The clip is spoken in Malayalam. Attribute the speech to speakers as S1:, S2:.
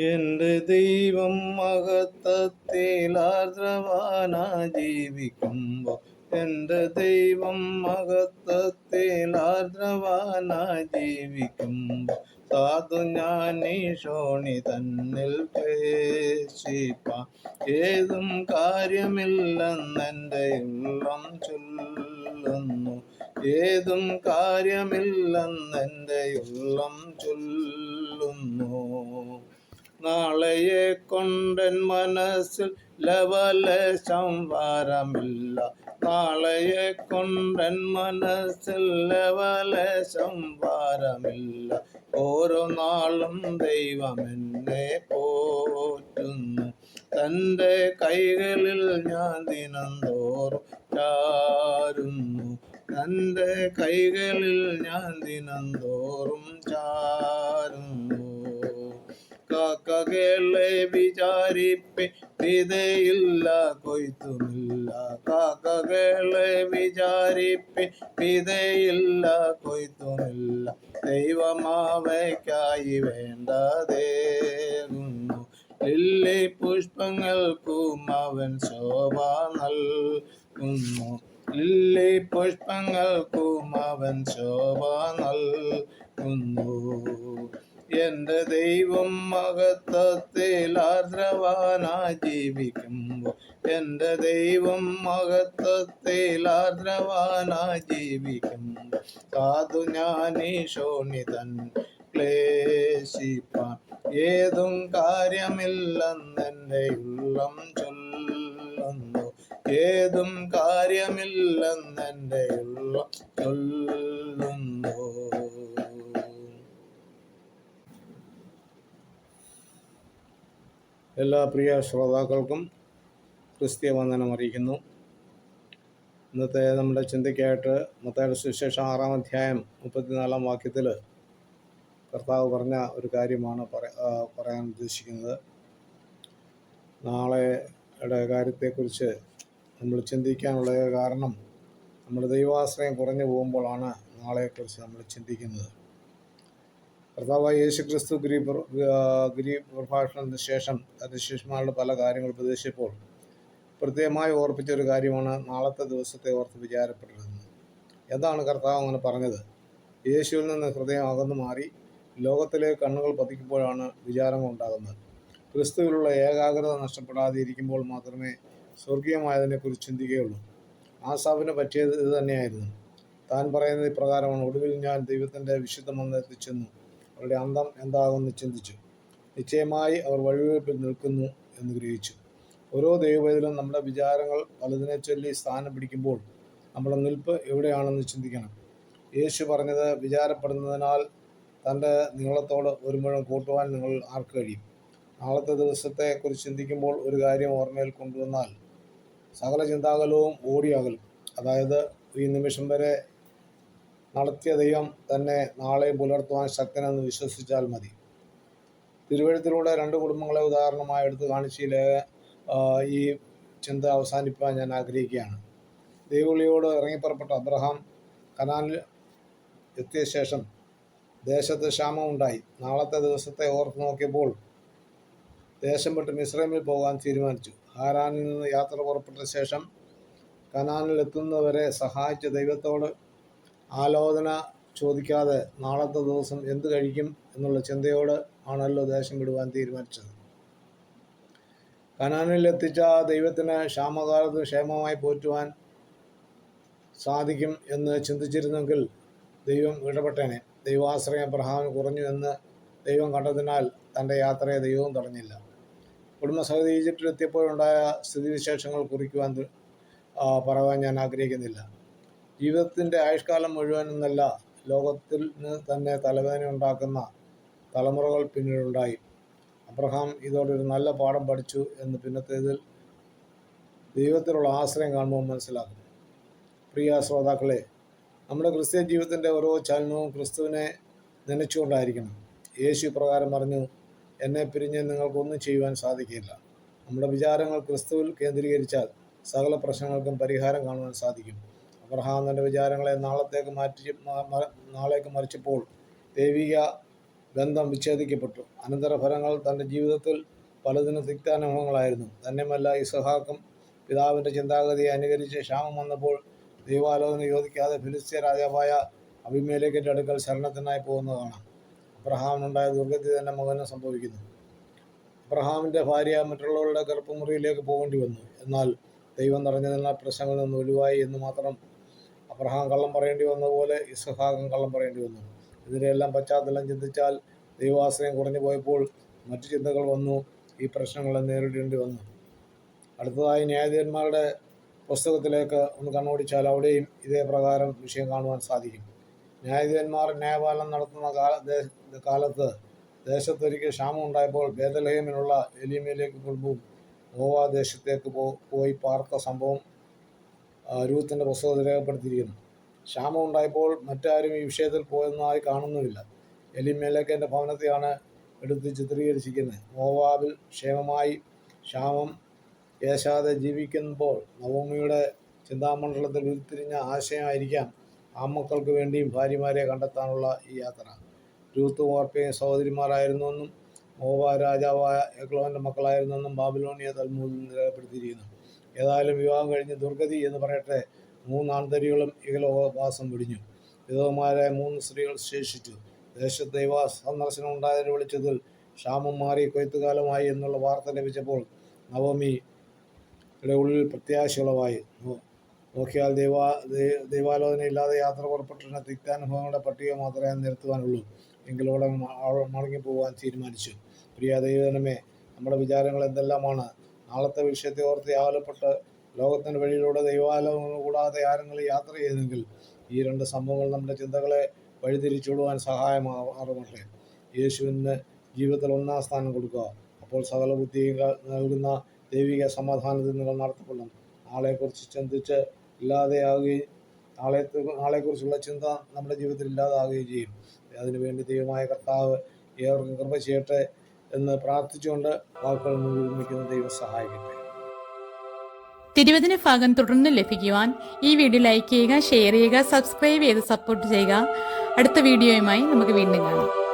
S1: എന്റെ ദൈവം മഹത്തത്തിൽ ആർദ്രവാനാ ജീവിക്കുമ്പോ എന്റെ ദൈവം മഹത്തത്തിൽ ആർദ്രവാനാ ജീവിക്കുമ്പോ സാധു ഞാൻ ഈശോണി തന്നിൽ ക്ലേശിപ്പ ഏതും കാര്യമില്ലെന്നെന്റെ ഉള്ളം ചൊല്ലുന്നു. ഏതും കാര്യമില്ലെന്നെന്റെ ഉള്ളം ചൊല്ലുന്നു. നാളെയെ കൊണ്ടൻ മനസ്സിൽ ലവല സംവാരമില്ല നാളെയെ കൊണ്ടൻ മനസ്സിൽ ലവല സംവാരമില്ല ഓരോ നാളും ദൈവം എന്നെ പോറ്റുന്നു. തന്റെ കൈകളിൽ ഞാൻ ദിനം തോറും ചാരുന്നു. തന്റെ കൈകളിൽ ഞാൻ ദിനം തോറും ചാരുന്നു. കാക്കകളെ വിചാരിപ്പി? പിതയില്ല കൊയ്ത്തുമില്ല. കാക്കകളെ വിചാരിപ്പി? പിതയില്ല കൊയ്ത്തുമില്ല. ദൈവമാവയ്ക്കായി വേണ്ടതേകുന്നു ലില്ലി പുഷ്പങ്ങൾക്കും അവൻ ശോഭ നൽകുന്നു. ലില്ലി പുഷ്പങ്ങൾക്കും അവൻ ശോഭ നൽകുന്നു. എന്റെ ദൈവം മഹത്വത്തിൽ ആർദ്രവാനാ ജീവിക്കുമ്പോൾ എന്റെ ദൈവം മഹത്വത്തിൽ ആർദ്രവാനാ ജീവിക്കുമ്പോൾ സാധു ഞാൻ ശോണിതൻ ക്ലേശിപ്പാൻ ഏതും കാര്യമില്ലെന്നെന്റെ ഉള്ളം ചൊല്ലുന്നു. ഏതും കാര്യമില്ലെന്നെന്റെ ഉള്ളം ചൊല്ലുന്നു. എല്ലാ പ്രിയ ശ്രോതാക്കൾക്കും ക്രിസ്തീയ വന്ദനം അറിയിക്കുന്നു. ഇന്നത്തെ നമ്മുടെ ചിന്തയ്ക്കായിട്ട് മത്തയുടെ സുവിശേഷം ആറാം അധ്യായം മുപ്പത്തിനാലാം വാക്യത്തിൽ കർത്താവ് പറഞ്ഞ ഒരു കാര്യമാണ് പറയാൻ ഉദ്ദേശിക്കുന്നത്. നാളെയുടെ കാര്യത്തെക്കുറിച്ച് നമ്മൾ ചിന്തിക്കാനുള്ള കാരണം നമ്മുടെ ദൈവാശ്രയം കുറഞ്ഞു പോകുമ്പോഴാണ് നാളെക്കുറിച്ച് നമ്മൾ ചിന്തിക്കുന്നത്. കർത്താവായ യേശു ക്രിസ്തു ഗിരി ഗിരി പ്രഭാഷണത്തിന് ശേഷം തന്റെ പല കാര്യങ്ങൾ ഉപദേശിച്ചപ്പോൾ പ്രത്യേകമായി ഓർപ്പിച്ച ഒരു കാര്യമാണ് നാളത്തെ ദിവസത്തെ ഓർത്ത് വിചാരപ്പെട്ടിരുന്നത്. എന്താണ് കർത്താവ് അങ്ങനെ പറഞ്ഞത്? യേശുവിൽ നിന്ന് ഹൃദയം അകന്നു മാറി ലോകത്തിലെ കണ്ണുകൾ പതിക്കുമ്പോഴാണ് വിചാരങ്ങൾ ഉണ്ടാകുന്നത്. ക്രിസ്തുവിലുള്ള ഏകാഗ്രത നഷ്ടപ്പെടാതെ ഇരിക്കുമ്പോൾ മാത്രമേ സ്വർഗീയമായതിനെക്കുറിച്ച് ചിന്തിക്കുകയുള്ളൂ. ആസാഫിന് പറ്റിയത് ഇത് തന്നെയായിരുന്നു. താൻ പറയുന്നത് ഇപ്രകാരമാണ് ഒടുവിൽ ഞാൻ ദൈവത്തിന്റെ വിശുദ്ധ മന്ദിരത്തിൽ ചെന്നു അവരുടെ അന്തം എന്താകുമെന്ന് ചിന്തിച്ചു. നിശ്ചയമായി അവർ വഴിവെപ്പിൽ നിൽക്കുന്നു എന്ന് ഗ്രഹിച്ചു. ഓരോ ദൈവവേദനും നമ്മുടെ വിചാരങ്ങൾ പലതിനെ ചൊല്ലി സ്ഥാനം പിടിക്കുമ്പോൾ നമ്മുടെ നിൽപ്പ് എവിടെയാണെന്ന് ചിന്തിക്കണം. യേശു പറഞ്ഞത് വിചാരപ്പെടുന്നതിനാൽ തന്റെ നീളത്തോട് ഒരു മുഴം കൂട്ടുവാൻ നിങ്ങൾ ആർക്ക് കഴിയും? നാളത്തെ ദിവസത്തെക്കുറിച്ച് ചിന്തിക്കുമ്പോൾ ഒരു കാര്യം ഓർമ്മയിൽ കൊണ്ടുവന്നാൽ സകല ചിന്താകലവും ഓടിയാകലും. അതായത് ഈ നിമിഷം വരെ നടത്തിയ ദൈവം തന്നെ നാളെ പുലർത്തുവാൻ ശക്തനെന്ന് വിശ്വസിച്ചാൽ മതി. തിരുവഴുത്തിലൂടെ രണ്ട് കുടുംബങ്ങളെ ഉദാഹരണമായി എടുത്ത് കാണിച്ചതിലെ ഈ ചിന്ത അവസാനിപ്പാൻ ഞാൻ ആഗ്രഹിക്കുകയാണ്. ദൈവവിളിയോട് ഇറങ്ങിപ്പുറപ്പെട്ട അബ്രഹാം കനാനിൽ എത്തിയ ശേഷം ദേശത്ത് ക്ഷാമമുണ്ടായി നാളത്തെ ദിവസത്തെ ഓർത്ത് നോക്കിയപ്പോൾ ദേശം വിട്ട് മിശ്രമിൽ പോകാൻ തീരുമാനിച്ചു. ഹാരാനിൽ നിന്ന് യാത്ര പുറപ്പെട്ട ശേഷം കനാനിൽ എത്തുന്നവരെ സഹായിച്ച ദൈവത്തോട് ആലോചന ചോദിക്കാതെ നാളത്തെ ദിവസം എന്ത് കഴിക്കും എന്നുള്ള ചിന്തയോട് ആണല്ലോ ദേശം വിടുവാൻ തീരുമാനിച്ചത്. കനാനിൽ എത്തിച്ച ദൈവത്തിന് ക്ഷാമകാലത്ത് ക്ഷേമമായി പോറ്റുവാൻ സാധിക്കും എന്ന് ചിന്തിച്ചിരുന്നെങ്കിൽ ദൈവം ഇടപെട്ടേനെ. ദൈവാശ്രയം അബ്രഹാമിന് കുറഞ്ഞു എന്ന് ദൈവം കണ്ടതിനാൽ തന്റെ യാത്രയെ ദൈവവും തടഞ്ഞില്ല. കുടുംബസഹിത ഈജിപ്തിലെത്തിയപ്പോഴുണ്ടായ സ്ഥിതിവിശേഷങ്ങൾ കുറിക്കുവാൻ പറയാൻ ഞാൻ ആഗ്രഹിക്കുന്നില്ല. ജീവിതത്തിന്റെ ആയുഷ്കാലം മുഴുവൻ എന്നല്ല ലോകത്തിൽ തന്നെ തലവേദന ഉണ്ടാക്കുന്ന തലമുറകൾ പിന്നീടുണ്ടായി. അബ്രഹാം ഇതോടൊരു നല്ല പാഠം പഠിച്ചു എന്ന് പിന്നത്തേതിൽ ദൈവത്തിലുള്ള ആശ്രയം കാണുമ്പോൾ മനസ്സിലാക്കും പ്രിയ ശ്രോതാക്കളെ നമ്മുടെ ക്രിസ്ത്യൻ ജീവിതത്തിന്റെ ഓരോ ചലനവും ക്രിസ്തുവിനെ നനച്ചുകൊണ്ടായിരിക്കണം. യേശു പ്രകാരം പറഞ്ഞു എന്നെ പിരിഞ്ഞ് നിങ്ങൾക്കൊന്നും ചെയ്യുവാൻ സാധിക്കില്ല നമ്മുടെ വിചാരങ്ങൾ ക്രിസ്തുവിൽ കേന്ദ്രീകരിച്ചാൽ സകല പ്രശ്നങ്ങൾക്കും പരിഹാരം കാണുവാൻ സാധിക്കും. അബ്രഹാം തന്റെ വിചാരങ്ങളെ നാളത്തേക്ക് മാറ്റി നാളേക്ക് മറിച്ചപ്പോൾ ദൈവിക ബന്ധം വിച്ഛേദിക്കപ്പെട്ടു. അനന്തരഫലങ്ങൾ തന്റെ ജീവിതത്തിൽ പലതിനും തിക്താനുഭവങ്ങളായിരുന്നു. തന്നെയുമല്ല ഇസഹാക്കും പിതാവിന്റെ ചിന്താഗതിയെ അനുകരിച്ച് ക്ഷാമം വന്നപ്പോൾ ദൈവാലോചന യോജിക്കാതെ ഫിലിസ്തീയ രാജാവായ അഭിമേലേക്കിന്റെ അടുക്കൽ ശരണത്തിനായി പോകുന്നതാണ് അബ്രഹാമിനുണ്ടായ ദുർഗതി തന്നെ മകന് സംഭവിക്കുന്നു. അബ്രഹാമിന്റെ ഭാര്യ മറ്റുള്ളവരുടെ ഗർഭമുറിയിലേക്ക് പോകേണ്ടി വന്നു. എന്നാൽ ദൈവം നിറഞ്ഞതിനാൽ പ്രശ്നങ്ങളിൽ നിന്ന് ഒഴിവായി എന്ന് മാത്രം അബ്രഹാം കള്ളം പറയേണ്ടി വന്ന പോലെ ഇസഹാക്കും കള്ളം പറയേണ്ടി വന്നു. ഇതിനെല്ലാം പശ്ചാത്തലം ചിന്തിച്ചാൽ ദൈവാശ്രയം കുറഞ്ഞു പോയപ്പോൾ മറ്റു ചിന്തകൾ വന്നു ഈ പ്രശ്നങ്ങളെ നേരിടേണ്ടി വന്നു. അടുത്തതായി ന്യായാധിപന്മാരുടെ പുസ്തകത്തിലേക്ക് ഒന്ന് കണ്ണോടിച്ചാൽ അവിടെയും ഇതേ പ്രകാരം വിഷയം കാണുവാൻ സാധിക്കും. ന്യായാധിപന്മാർ ന്യായപാലനം നടത്തുന്ന കാല കാലത്ത് ദേശത്തൊരിക്കൽ ക്ഷാമം ഉണ്ടായപ്പോൾ ബേദലഹേമിനുള്ള എലിമയിലേക്ക് കുടുംബവും ഗോവാദേശത്തേക്ക് പോയി പാർത്ത സംഭവം രൂത്തിന്റെ പുസ്തകത്തിൽ രേഖപ്പെടുത്തിയിരിക്കുന്നു ക്ഷാമം ഉണ്ടായപ്പോൾ മറ്റാരും ഈ വിഷയത്തിൽ പോയതായി കാണുന്നുമില്ല. എലിമേലേക്കന്റെ ഭവനത്തെയാണ് എടുത്ത് ചിത്രീകരിച്ചിരിക്കുന്നത്. മോവാബിൽ ക്ഷേമമായി ക്ഷാമം ഏശാതെ ജീവിക്കുമ്പോൾ നവോമിയുടെ ചിന്താമണ്ഡലത്തിൽ ഉരുത്തിരിഞ്ഞ ആശയമായിരിക്കാം ആമക്കൾക്ക് വേണ്ടിയും ഭാര്യമാരെ കണ്ടെത്താനുള്ള ഈ യാത്ര. രൂത്ത് ഓർപ്പയും സഹോദരിമാരായിരുന്നുവെന്നും മോവ രാജാവായ എഗ്ലോന്റെ മക്കളായിരുന്നെന്നും ബാബിലോണിയ തൽമൂലിൽ രേഖപ്പെടുത്തിയിരിക്കുന്നു ഏതായാലും വിവാഹം കഴിഞ്ഞ് ദുർഗതി എന്ന് പറയട്ടെ മൂന്നാന്തരികളും ഇകലോകവാസം വെടിഞ്ഞു. വിധവമാരായ മൂന്ന് സ്ത്രീകൾ ശേഷിച്ചു. ദേശത്ത് ദൈവ സന്ദർശനം ഉണ്ടായതിന് വിളിച്ചതിൽ ക്ഷാമം മാറി കൊയ്ത്തുകാലമായി എന്നുള്ള വാർത്ത ലഭിച്ചപ്പോൾ നവമി യുടെ ഉള്ളിൽ പ്രത്യാശകളവായി നോക്കിയാൽ ദൈവാ ദൈവാലോചന ഇല്ലാതെ യാത്ര പുറപ്പെട്ടിരുന്ന തിക്താനുഭവങ്ങളുടെ പട്ടിക മാത്രമേ നിരത്തുവാനുള്ളൂ. എങ്കിലൂടെ മടങ്ങിപ്പോവാൻ തീരുമാനിച്ചു. പ്രിയ ദൈവജനമേ നമ്മുടെ വിചാരങ്ങൾ എന്തെല്ലാമാണ്? നാളത്തെ വിഷയത്തെ ഓർത്ത് ആവലപ്പെട്ട് ലോകത്തിന്റെ വഴിയിലൂടെ ദൈവാലോചന കൂടാതെ ആരെങ്കിലും യാത്ര ചെയ്തെങ്കിൽ ഈ രണ്ട് സംഭവങ്ങൾ നമ്മുടെ ചിന്തകളെ വഴിതിരിച്ചുവിടുവാൻ സഹായമാറുമട്ടെ യേശുവിന് ജീവിതത്തിൽ ഒന്നാം സ്ഥാനം കൊടുക്കുക. അപ്പോൾ സകല ബുദ്ധിയും നൽകുന്ന ദൈവിക സമാധാനത്തിൽ നിങ്ങൾ നടത്തപ്പെടും നാളെക്കുറിച്ച് ചിന്തിച്ച് ഇല്ലാതെയാവുകയും നാളെ നാളെക്കുറിച്ചുള്ള ചിന്ത നമ്മുടെ ജീവിതത്തിൽ ഇല്ലാതാകുകയും ചെയ്യും. അതിനുവേണ്ടി ദൈവമായ കർത്താവ് ഏവർക്കും കൃപ ചെയ്യട്ടെ. എന്ന് പ്രാർത്ഥിച്ചുകൊണ്ട് വാക്കുകൾ നിർമ്മിക്കുന്ന ദൈവം സഹായിക്കട്ടെ.
S2: തിരുവചന ഭാഗം തുടർന്ന് ലഭിക്കുവാൻ ഈ വീഡിയോ ലൈക്ക് ചെയ്യുക ഷെയർ ചെയ്യുക സബ്സ്ക്രൈബ് ചെയ്ത് സപ്പോർട്ട് ചെയ്യുക. അടുത്ത വീഡിയോയുമായി നമുക്ക് വീണ്ടും കാണാം.